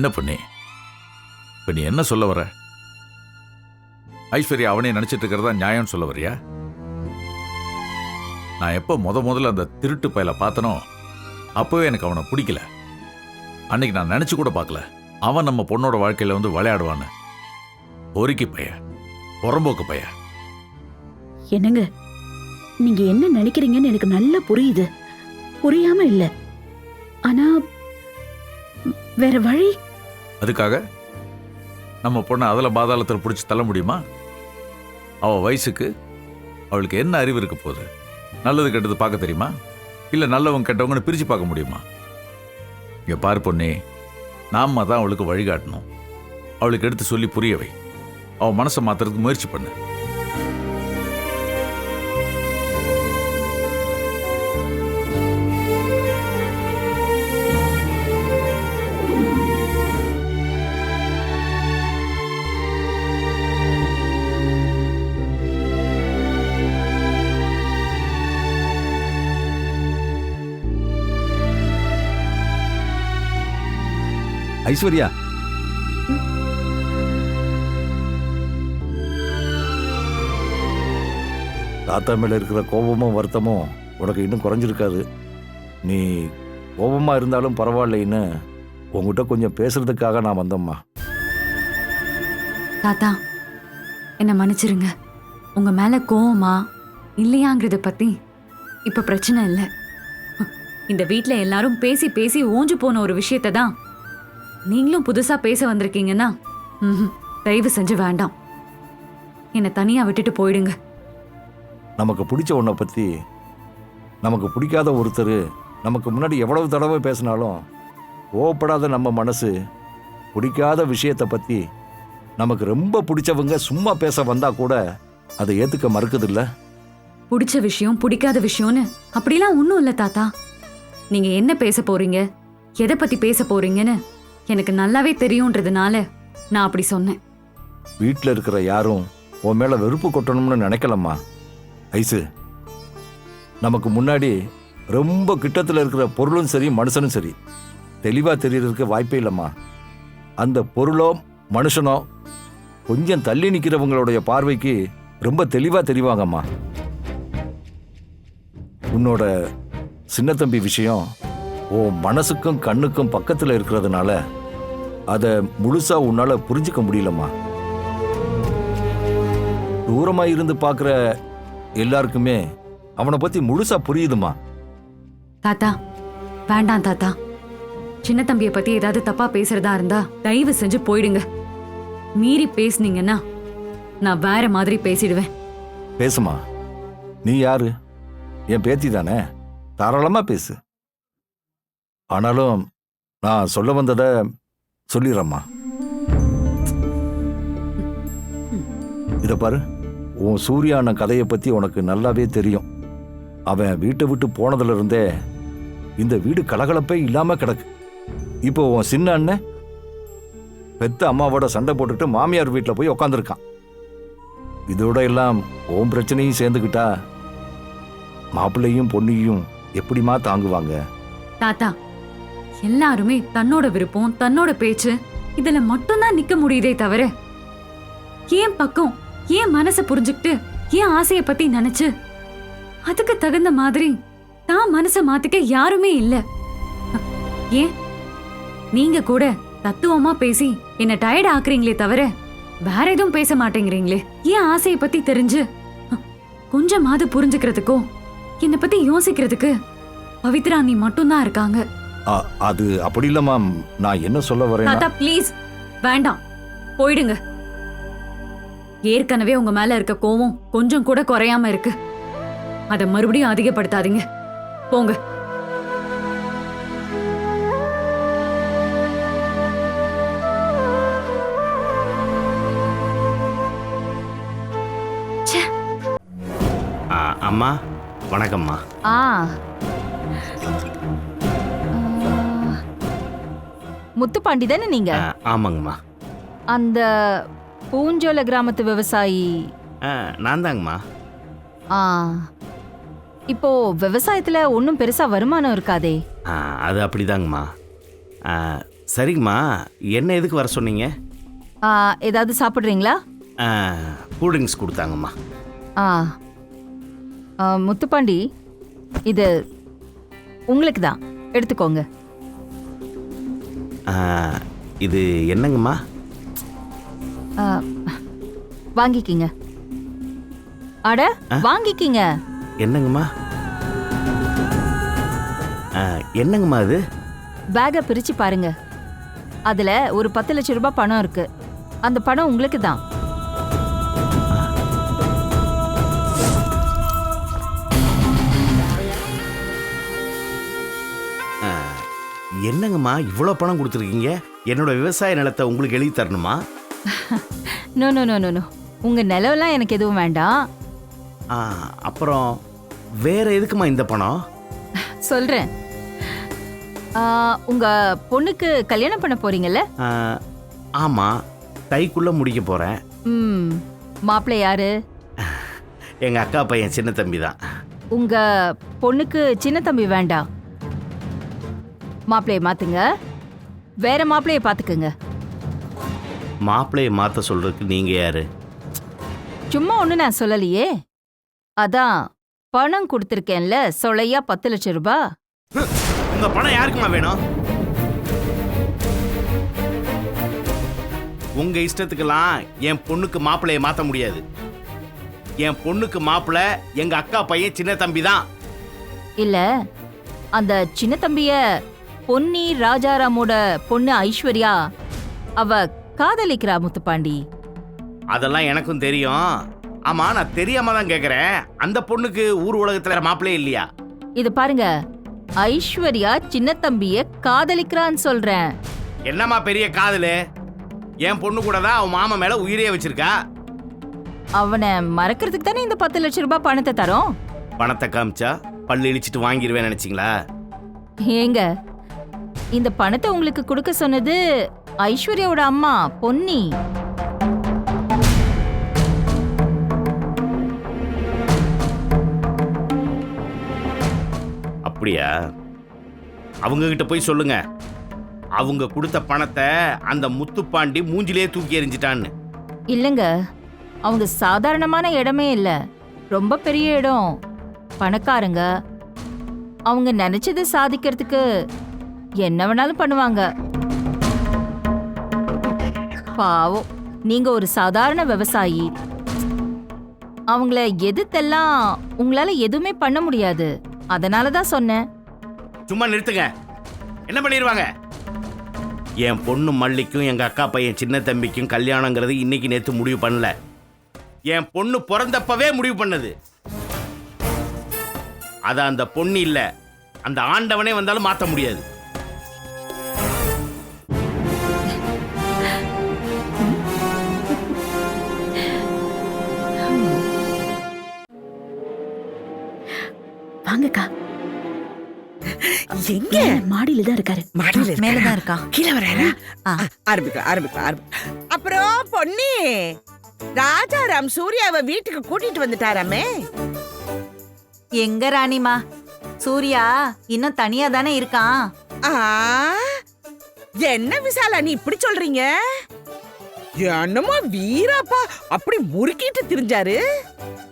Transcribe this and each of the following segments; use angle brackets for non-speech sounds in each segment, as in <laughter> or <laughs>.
என்ன பண்ணி? இப்போ நீ என்ன சொல்ல வர? ஐஸ்வர்யா அவனே நினச்சிட்டு இருக்கிறதா நியாயம்னு சொல்ல வரியா? நான் எப்போ முத முதல்ல அந்த திருட்டு பயலை பார்த்தனோ அப்பவே எனக்கு அவனை பிடிக்கல. அன்னைக்கு நான் நினச்சி கூட பார்க்கல. அவன் நம்ம பொண்ணோட வாழ்க்கையில வந்து விளையாடுவான்னு. பொறுக்கி பைய புறம்போக்கு பைய. என்னங்க? நீங்க என்ன நினைக்கிறீங்கன்னு எனக்கு நல்லா புரியுது. புரியாம இல்ல. ஆனா வேற வழி? அதுக்காக நம்ம பொண்ணை அதில் பாதாளத்தில் பிடிச்சி தள்ள முடியுமா? அவள் வயசுக்கு அவளுக்கு என்ன அறிவு இருக்க போகுது? நல்லது கெட்டது பார்க்க தெரியுமா? இல்லை நல்லவங்க கெட்டவங்கன்னு பிரித்து பார்க்க முடியுமா? இங்கே பார் பொண்ணே நாம தான் அவளுக்கு வழிகாட்டணும். அவளுக்கு எடுத்து சொல்லி புரியவை. அவள் மனசை மாத்துறதுக்கு முயற்சி பண்ணு. ஐஸ்வர்யா. தாத்தா மேல இருக்கிற கோபமும் வருத்தமும் உனக்கு இன்னும் குறைஞ்சிருக்காது. நீ கோபமா இருந்தாலும் பரவாயில்லைன்னு உங்ககிட்ட கொஞ்சம் பேசுறதுக்காக நான் வந்தேம்மா. தாத்தா என்ன மன்னிச்சிருங்க. உங்க மேல கோவமா இல்லையாங்கிறத பத்தி இப்ப பிரச்சனை இல்லை. இந்த வீட்ல எல்லாரும் பேசி பேசி ஓஞ்சு போன ஒரு விஷயத்தை தான் நீங்களும் புதுசா பேச வந்திருக்கீங்கன்னா தயவு செஞ்சு வேண்டாம். என்னை தனியா விட்டுட்டு போயிடுங்க. நமக்கு பிடிச்ச உன்னை பத்தி நமக்கு பிடிக்காத ஒருத்தர் நமக்கு முன்னாடி எவ்வளவு தடவை பேசினாலும் கோவப்படாத நம்ம மனசு பிடிக்காத விஷயத்தை பத்தி நமக்கு ரொம்ப பிடிச்சவங்க சும்மா பேச வந்தா கூட அதை ஏத்துக்க மறுக்குதில்ல? பிடிச்ச விஷயம் பிடிக்காத விஷயம்னு அப்படிலாம் ஒன்றும் இல்லை தாத்தா. நீங்க என்ன பேச போறீங்க? எதை பத்தி பேச போறீங்கன்னு எனக்கு நல்லாவே தெரியுன்றதுனால நான் அப்படி சொன்னேன். வீட்டில் இருக்கிற யாரும் உன் மேல வெறுப்பு கொட்டணும்னு நினைக்கலம்மா. ஐசு நமக்கு முன்னாடி ரொம்ப கிட்டத்தில் இருக்கிற பொருளும் சரி மனுஷனும் சரி. தெளிவாக தெரியறதுக்கு வாய்ப்பே இல்லைம்மா. அந்த பொருளோ மனுஷனோ கொஞ்சம் தள்ளி நிற்கிறவங்களுடைய பார்வைக்கு ரொம்ப தெளிவாக தெரிவாங்கம்மா. உன்னோட சின்னத்தம்பி விஷயம் உன் மனசுக்கும் கண்ணுக்கும் பக்கத்தில் இருக்கிறதுனால அதை முழுசா உன்னால புரிஞ்சுக்க முடியலம்மா. தூரமா இருந்து பார்க்குற எல்லாருக்குமே அவனை பத்தி முழுசா புரியுதுமா தாத்தா வேண்டாம் தாத்தா. சின்ன தம்பிய பத்தி ஏதாவது தப்பா பேசுறதா இருந்தா தயவு செஞ்சு போயிடுங்க. மீறி பேசுனீங்கன்னா நான் வேற மாதிரி பேசிடுவேன். பேசுமா நீ யாரு? என் பேத்தி தானே? தாராளமா பேசு. ஆனாலும் நான் சொல்ல வந்ததை சொல்லிடுறம்மா. இத பாரு உன் சூர்யான கதையை பத்தி உனக்கு நல்லாவே தெரியும். அவன் வீட்டை விட்டு போனதுல இருந்தே இந்த வீடு கலகலப்பே இல்லாம கிடக்கு. இப்போ உன் சின்ன அண்ணன் பெத்த அம்மாவோட சண்டை போட்டுட்டு மாமியார் வீட்டில் போய் உக்காந்துருக்கான். இதோட எல்லாம் ஓம் பிரச்சனையும் சேர்ந்துக்கிட்டா மாப்பிள்ளையும் பொண்ணையும் எப்படிமா தாங்குவாங்க? தாத்தா எல்லாருமே தன்னோட விருப்பம் தன்னோட பேச்சு இதுல மட்டும்தான் நிக்க முடியுதே தவிர ஏன் பக்கம் ஏன் மனசை புரிஞ்சுக்கிட்டு ஏன் ஆசைய பத்தி நினைச்சு அதுக்கு தகுந்த மாதிரி தான் மனசை மாத்திக்க யாருமே இல்ல. ஏன்? நீங்க கூட தத்துவமா பேசி என்ன டயர்ட் ஆக்குறீங்களே தவிர வேற எதுவும் பேச மாட்டேங்கிறீங்களே ஏன் ஆசைய பத்தி தெரிஞ்சு கொஞ்சமாவது புரிஞ்சுக்கிறதுக்கோ என்னை பத்தி யோசிக்கிறதுக்கு பவித்ரா நீ மட்டும்தான் இருக்காங்க. அது அப்படி இல்லம்மா நான் என்ன சொல்ல வரேன்னா தாத்தா ப்ளீஸ் வேண்டாம். போயிடுங்க. ஏற்கனவே உங்க மேல இருக்க கோவம் கொஞ்சம் கூட குறையாம இருக்கு. அத மறுபடியும் அதிகப்படுத்தாதீங்க. போங்க. ஆ, அம்மா வணக்கம்மா. ஆ. முத்துப்பாண்டி தானே நீங்க? ஆமாங்கம்மா. அந்த பூஞ்சோல கிராமத்து விவசாயி? நான் தாங்கம்மா. ஆ இப்போ விவசாயத்துல ஒன்றும் பெருசா வருமானம் இருக்காதே. அது அப்படிதாங்கம்மா. சரிங்கம்மா. என்ன எதுக்கு வர சொன்னீங்க? ஆ, ஏதாவது சாப்பிட்றீங்களா? கூல்ட்ரிங்க்ஸ் கொடுத்தாங்கம்மா. ஆ முத்துப்பாண்டி இது உங்களுக்கு தான் எடுத்துக்கோங்க. இது என்னங்கம்மா? வாங்கிக்கிங்க. அட வாங்கிக்கிங்க. என்னங்கம்மா? என்னங்கம்மா இது பேக்கை பிரிச்சு பாருங்க. அதுல ஒரு பத்து லட்சம் ரூபாய் பணம் இருக்கு. அந்த பணம் உங்களுக்கு தான் என்னங்கம்மா இவ்வளோ பணம் கொடுத்துருக்கீங்க? என்னோட விவசாய நிலத்தை உங்களுக்கு எழுதி தரணுமா? No no no no no உங்க நிலவெல்லாம் எனக்கு எதுவும் வேண்டாம். ஆ, அப்புறம் வேற எதுக்குமா இந்த பணம்? <laughs> சொல்றேன். ஆ, உங்க பொண்ணுக்கு கல்யாணம் பண்ண போறீங்கல்ல? ஆ, ஆமா. தைக்குள்ள முடிக்க போறேன். ம் மாப்பிள்ளை யாரு? எங்க அக்கா பையன் சின்ன தம்பி தான் உங்க பொண்ணுக்கு சின்ன தம்பி வேண்டாம். மாப்பிள்ளைய மாத்துங்க. வேற மாப்பிள்ளைய பாத்துக்குங்க. மாப்பிள்ளையை மாத்த சொல்றதுக்கு நீங்க யாரு? சும்மா ஒண்ணு நான் சொல்லலையே. அதான் பணம் கொடுத்துருக்கேன்ல சொலையா பத்து லட்சம் ரூபாய் உங்க பணம் யாருக்குமா வேணும்? உங்க இஷ்டத்துக்கெல்லாம் என் பொண்ணுக்கு மாப்பிள்ளைய மாத்த முடியாது. என் பொண்ணுக்கு மாப்பிள்ளை எங்க அக்கா பையன் சின்ன தம்பி தான். இல்ல அந்த சின்ன தம்பிய பொன்னி ராஜாராமோட பொண்ணு ஐஸ்வர்யா அவ காதலிக்கிறா முத்துப்பாண்டி. அதெல்லாம் எனக்கும் தெரியும். ஆமா நான் தெரியாம தான் கேக்குறேன். அந்த பொண்ணுக்கு ஊர் உலகத்துல வேற மாப்பிள்ளையே இல்லையா? இது பாருங்க. ஐஸ்வர்யா சின்ன தம்பிய காதலிக்கிறான்னு சொல்றேன். என்னம்மா பெரிய காதலு? என் பொண்ணு கூட தான் அவன் மாமா மேல உயிரே வச்சிருக்கா. அவனை மறக்கிறதுக்கு தானே இந்த பத்து லட்சம் ரூபாய் பணத்தை தரோம்? பணத்தை காமிச்சா பல்லு இழிச்சிட்டு வாங்கிடுவேன் நினைச்சீங்களா? ஏங்க இந்த பணத்தை உங்களுக்கு கொடுக்க சொன்னது ஐஸ்வர்யாவோட அம்மா பொன்னி. அப்படியா? அவங்க கிட்ட போய் சொல்லுங்க. அவங்க கொடுத்த பணத்தை அந்த முத்துப்பாண்டி மூஞ்சிலே தூக்கி எறிஞ்சிட்டான்னு. இல்லைங்க அவங்க சாதாரணமான இடமே இல்ல. ரொம்ப பெரிய இடம். பணக்காரங்க. அவங்க நினைச்சதை சாதிக்கிறதுக்கு என்ன வேணாலும் பண்ணுவாங்க. பாவம் நீங்க ஒரு சாதாரண விவசாயி. அவங்கள எதிர்த்தெல்லாம் உங்களால எதுவுமே பண்ண முடியாது. அதனால தான் சொன்னேன். சும்மா நிறுத்துங்க. என்ன பண்ணிடுவாங்க என் பொண்ணு மல்லிக்கும் எங்க அக்கா பையன் சின்ன தம்பிக்கும் கல்யாணங்கிறது இன்னைக்கு நேத்து முடிவு பண்ணல. என் பொண்ணு பிறந்தப்பவே முடிவு பண்ணது. அத அந்த பொண்ணு இல்ல. அந்த ஆண்டவனே வந்தாலும் மாத்த முடியாது. வாங்கக்கா. எங்க? மேல மாடியில தான் இருக்காரு. மாடியில மேலதான் இருக்கா. கீழே வராரா. ஆரம்பிக்கலாம் ஆரம்பிக்கலாம் ஆரம்பி அப்புறம் பொன்னி ராஜாராம் சூர்யாவை வீட்டுக்கு கூட்டிட்டு வந்துட்டாராமே. எங்க ராணிமா? சூர்யா இன்னும் தனியா தானே இருக்கான்? என்ன விசாலா நீ இப்படி சொல்றீங்க? என்னமோ வீராப்பா அப்படி முறுக்கிட்டு திரிஞ்சாரு?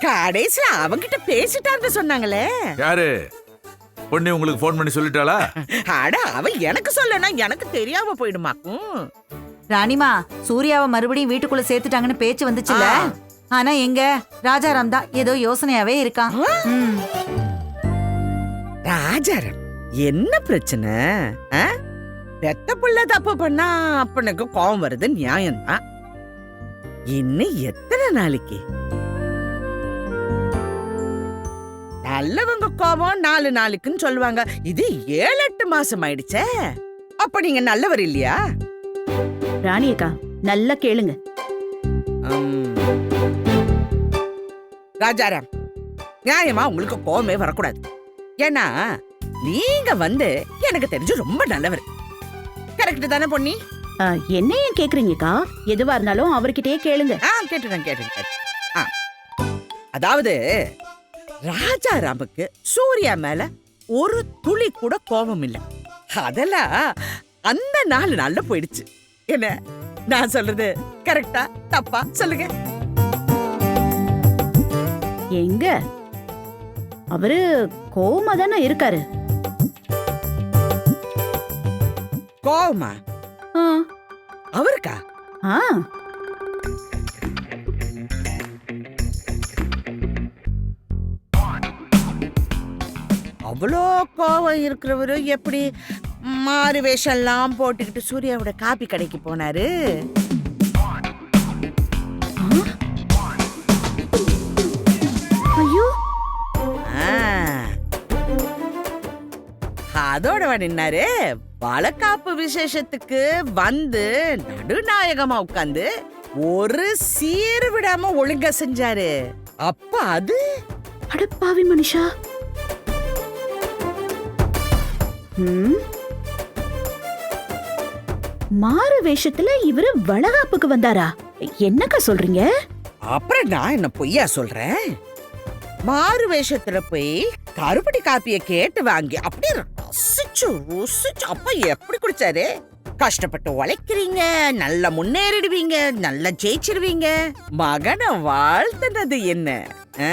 கடைசியில அவங்கிட்ட பேசிட்டாருன்னு சொன்னாங்களே. யாரு? பொண்ணு உங்களுக்கு ஃபோன் பண்ணி சொல்லிட்டாளா? அட அவ எனக்கு சொல்லனா எனக்கு தெரியாம போயிடுமாக்கும் ராணிமா சூர்யாவை மறுபடியும் வீட்டுக்குள்ள சேர்த்துட்டாங்கன்னு பேச்சு வந்துச்சுல ஆ. ஆனா எங்க? ராஜாராம் தான் ஏதோ யோசனையாவே இருக்கான். ராஜாராம் என்ன பிரச்சனை? ஆ? பெத்த புள்ள தப்பு பண்ணா அப்பனுக்கு கோவம் வருது நியாயம்தான். இன்னும் எத்தனை நாளைக்கு? நல்லவங்க கோவம் நாலு நாளைக்குன்னு சொல்லுவாங்க. இது ஏழு எட்டு மாசம் ஆயிடுச்சே. அப்ப நீங்க நல்லவர் இல்லையா? ராணி அக்கா நல்லா கேளுங்க. ராஜாராம் நியாயமா உங்களுக்கு கோவமே வரக்கூடாது. ஏன்னா நீங்க வந்து எனக்கு தெரிஞ்சு ரொம்ப நல்லவர். கரெக்ட் தானே பொன்னி? ஆ, என்ன ஏன் கேக்குறீங்கக்கா? எதுவா இருந்தாலும் அவர்கிட்டயே கேளுங்க. ஆ கேட்டுட்டேன் கேட்டுட்டேன். ஆ. அதாவது ராஜாராமுக்கு சூர்யா மேல ஒரு துளி கூட கோபம் இல்லை. அதெல்லாம் அந்த நாள் நல்லா போயிடுச்சு. என்ன? நான் சொல்றது கரெக்டா தப்பா? சொல்லுங்க. எங்க? அவரு கோவமா தானே இருக்காரு. கோவமா? ஆ, அவருக்கா? ஆ. அவ்வளோ கோவம் இருக்கிறவரு எப்படி மாறு வேஷம்லாம் போட்டுக்கிட்டு சூர்யாவோட காபி கடைக்கு போனாரு? அதோட நின்னாரு. வளக்காப்பு விசேஷத்துக்கு வந்து நடுநாயகமா உட்கார்ந்து ஒரு சீர் விடாம ஒழுங்கா செஞ்சாரு. அப்ப அது? அடப்பாவி மனுஷா? மாறு வேஷத்துல இவரு வளகாப்புக்கு வந்தாரா? என்னக்கா சொல்றீங்க? அப்புறம் நான் என்ன பொய்யா சொல்றேன்? மாறு வேஷத்துல போய் கருப்பட்டி காப்பிய கேட்டு வாங்கி அப்படியே ரசிச்சு ருசிச்சு அப்பா எப்படி குடிச்சாரு கஷ்டப்பட்டு உழைக்கிறீங்க நல்லா முன்னேறிடுவீங்க நல்லா ஜெயிச்சிருவீங்க மகனை வாழ்த்துனது என்ன ஆ?